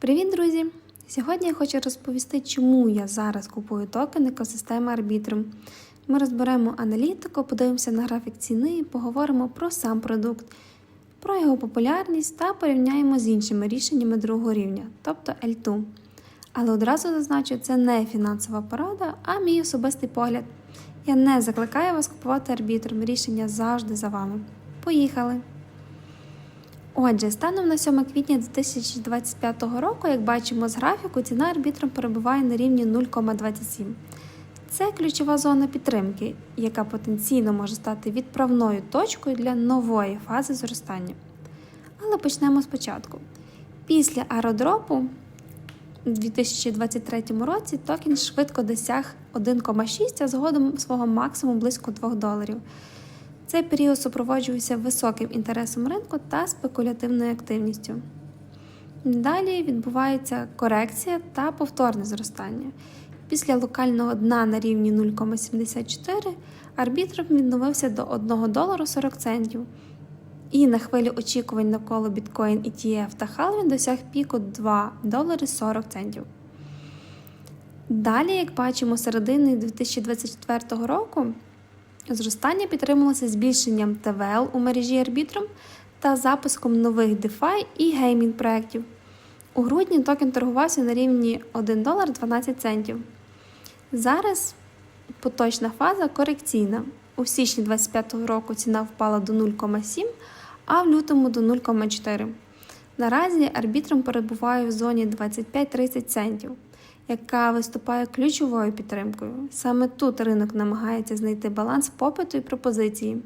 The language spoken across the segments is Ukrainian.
Привіт, друзі! Сьогодні я хочу розповісти, чому я зараз купую токен екосистеми Arbitrum. Ми розберемо аналітику, подивимося на графік ціни поговоримо про сам продукт, про його популярність та порівняємо з іншими рішеннями другого рівня, тобто L2. Але одразу зазначу, це не фінансова порада, а мій особистий погляд. Я не закликаю вас купувати Arbitrum, рішення завжди за вами. Поїхали! Отже, станом на 7 квітня 2025 року, як бачимо з графіку, ціна арбітром перебуває на рівні 0,27. Це ключова зона підтримки, яка потенційно може стати відправною точкою для нової фази зростання. Але почнемо спочатку. Після аеродропу у 2023 році токен швидко досяг 1,6, а згодом свого максимуму близько 2 доларів. Цей період супроводжувався високим інтересом ринку та спекулятивною активністю. Далі відбувається корекція та повторне зростання. Після локального дна на рівні 0,74 арбітром відновився до 1 долару 40 центів. І на хвилі очікувань навколо Bitcoin ETF та Halving досяг піку 2 долари 40 центів. Далі, як бачимо, середини 2024 року Зростання підтримувалося збільшенням ТВЛ у мережі арбітром та запуском нових DeFi і геймінг проєктів. У грудні токен торгувався на рівні 1 долар 12 центів. Зараз поточна фаза корекційна. У січні 2025 року ціна впала до 0,7, а в лютому до 0,4. Наразі арбітром перебуває в зоні 25-30 центів яка виступає ключовою підтримкою. Саме тут ринок намагається знайти баланс попиту і пропозиції.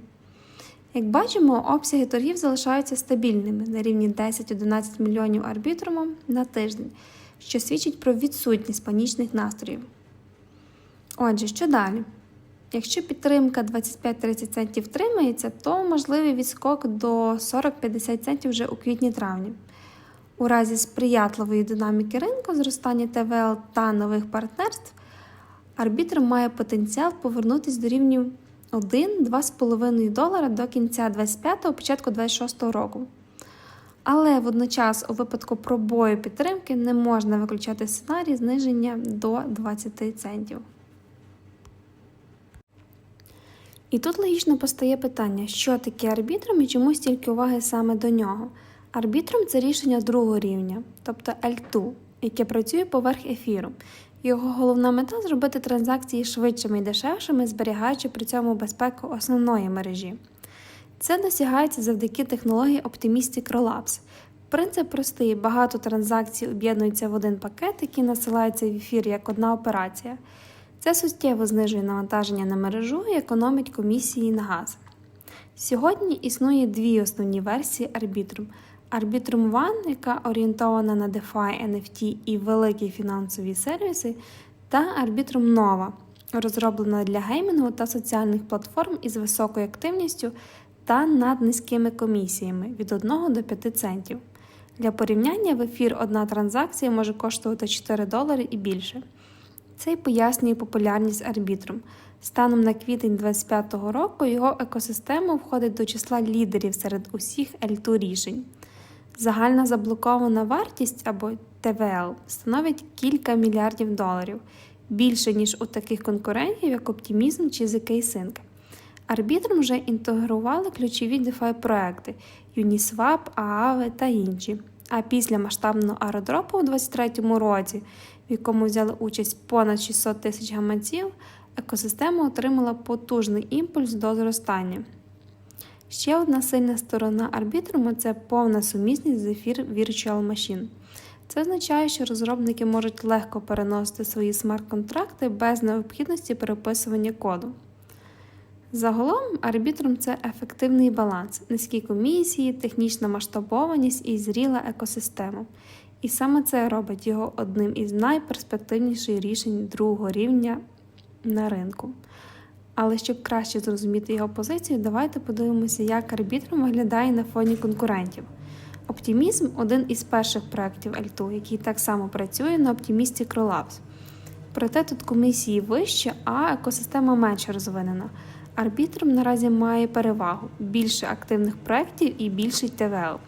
Як бачимо, обсяги торгів залишаються стабільними на рівні 10-11 мільйонів арбітруму на тиждень, що свідчить про відсутність панічних настроїв. Отже, що далі? Якщо підтримка 25-30 центів втримається, то можливий відскок до 40-50 центів вже у квітні-травні. У разі сприятливої динаміки ринку, зростання ТВЛ та нових партнерств, арбітр має потенціал повернутися до рівнів 1-2,5 долара до кінця 25-го, початку 26-го року. Але водночас, у випадку пробою підтримки, не можна виключати сценарій зниження до 20 центів. І тут логічно постає питання, що таке арбітром і чому стільки уваги саме до нього. Арбітром це рішення другого рівня, тобто L2, яке працює поверх ефіру. Його головна мета зробити транзакції швидшими і дешевшими, зберігаючи при цьому безпеку основної мережі. Це досягається завдяки технології Optimistic Rollups. Принцип простий: багато транзакцій об'єднуються в один пакет, який насилається в ефір як одна операція. Це суттєво знижує навантаження на мережу і економить комісії на газ. Сьогодні існує дві основні версії арбітрум. One, яка орієнтована на DeFi, NFT і великі фінансові сервіси, та Arbitrum Nova, розроблена для геймінгу та соціальних платформ із високою активністю та наднизькими комісіями від 1 до 5 центів. Для порівняння в ефір одна транзакція може коштувати 4 долари і більше. Це й пояснює популярність арбітрум. Станом на квітень 2025 року його екосистема входить до числа лідерів серед усіх L2 рішень. Загальна заблокована вартість або ТВЛ становить кілька мільярдів доларів, більше, ніж у таких конкурентів, як Optimism чи ZK-Sync. Арбітром вже інтегрували ключові DeFi проекти Uniswap, Aave та інші. А після масштабного аеродропу у 2023 році, в якому взяли участь понад 600 тисяч гаманців, екосистема отримала потужний імпульс до зростання. Ще одна сильна сторона арбітруму це повна сумісність з ефір Virtual Machine. Це означає, що розробники можуть легко переносити свої смарт-контракти без необхідності переписування коду. Загалом, арбітрум це ефективний баланс, низькі комісії, технічна масштабованість і зріла екосистема. І саме це робить його одним із найперспективніших рішень другого рівня на ринку. Але щоб краще зрозуміти його позицію, давайте подивимося, як арбітром виглядає на фоні конкурентів. Оптимізм один із перших проєктів Альту, який так само працює на Optimistic Rollups. Проте тут комісії вищі, а екосистема менш розвинена. Арбітром наразі має перевагу більше активних проєктів і більший ТВЛ.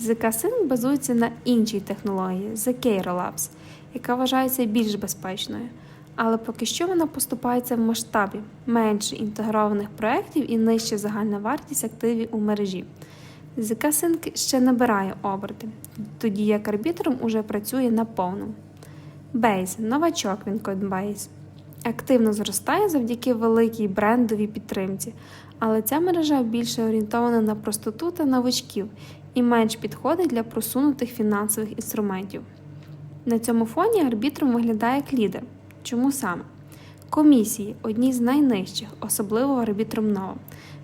ZK-Sync базується на іншій технології Cairo Labs, яка вважається більш безпечною. Але поки що вона поступається в масштабі менше інтегрованих проєктів і нижча загальна вартість активів у мережі. ZK-Sync ще набирає оберти, тоді як арбітром уже працює на повну. Base – новачок Coinbase. Активно зростає завдяки великій брендовій підтримці, але ця мережа більше орієнтована на простоту та новачків і менш підходить для просунутих фінансових інструментів. На цьому фоні арбітром виглядає як лідер. Чому саме? Комісії одні з найнижчих, особливо арбітром Нова.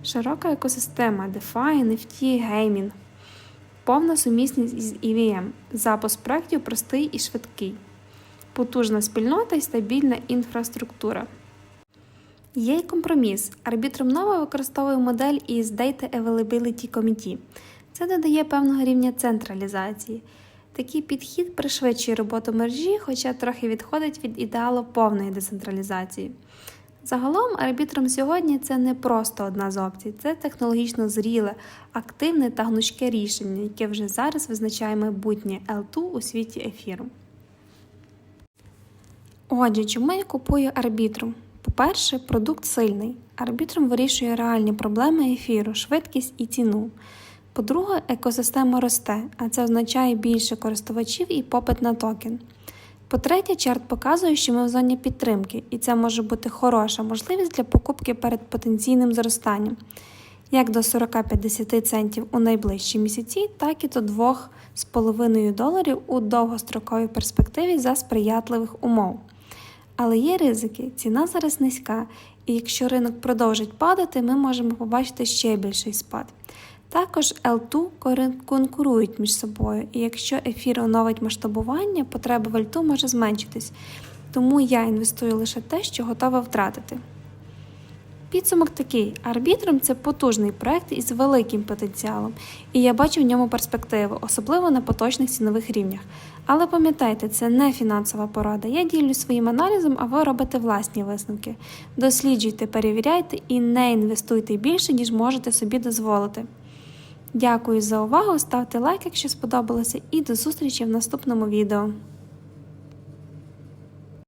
Широка екосистема DeFi, NFT, геймінг, повна сумісність із EVM, запуск проєктів простий і швидкий, потужна спільнота і стабільна інфраструктура. Є й компроміс. Арбітром Нова використовує модель із Data Availability Committee. Це додає певного рівня централізації. Такий підхід пришвидшує роботу мережі, хоча трохи відходить від ідеалу повної децентралізації. Загалом, арбітром сьогодні це не просто одна з опцій, це технологічно зріле, активне та гнучке рішення, яке вже зараз визначає майбутнє L2 у світі ефіру. Отже, чому я купую арбітрум? По-перше, продукт сильний. Арбітрум вирішує реальні проблеми ефіру, швидкість і ціну. По-друге, екосистема росте, а це означає більше користувачів і попит на токен. По-третє, чарт показує, що ми в зоні підтримки, і це може бути хороша можливість для покупки перед потенційним зростанням, як до 40-50 центів у найближчі місяці, так і до 2,5 доларів у довгостроковій перспективі за сприятливих умов. Але є ризики, ціна зараз низька, і якщо ринок продовжить падати, ми можемо побачити ще більший спад. Також L2 конкурують між собою, і якщо ефір оновить масштабування, потреба в L2 може зменшитись. Тому я інвестую лише те, що готова втратити. Підсумок такий: арбітром це потужний проект із великим потенціалом, і я бачу в ньому перспективу, особливо на поточних цінових рівнях. Але пам'ятайте, це не фінансова порада. Я ділюсь своїм аналізом, а ви робите власні висновки. Досліджуйте, перевіряйте і не інвестуйте більше, ніж можете собі дозволити. Дякую за увагу, ставте лайк, якщо сподобалося, і до зустрічі в наступному відео.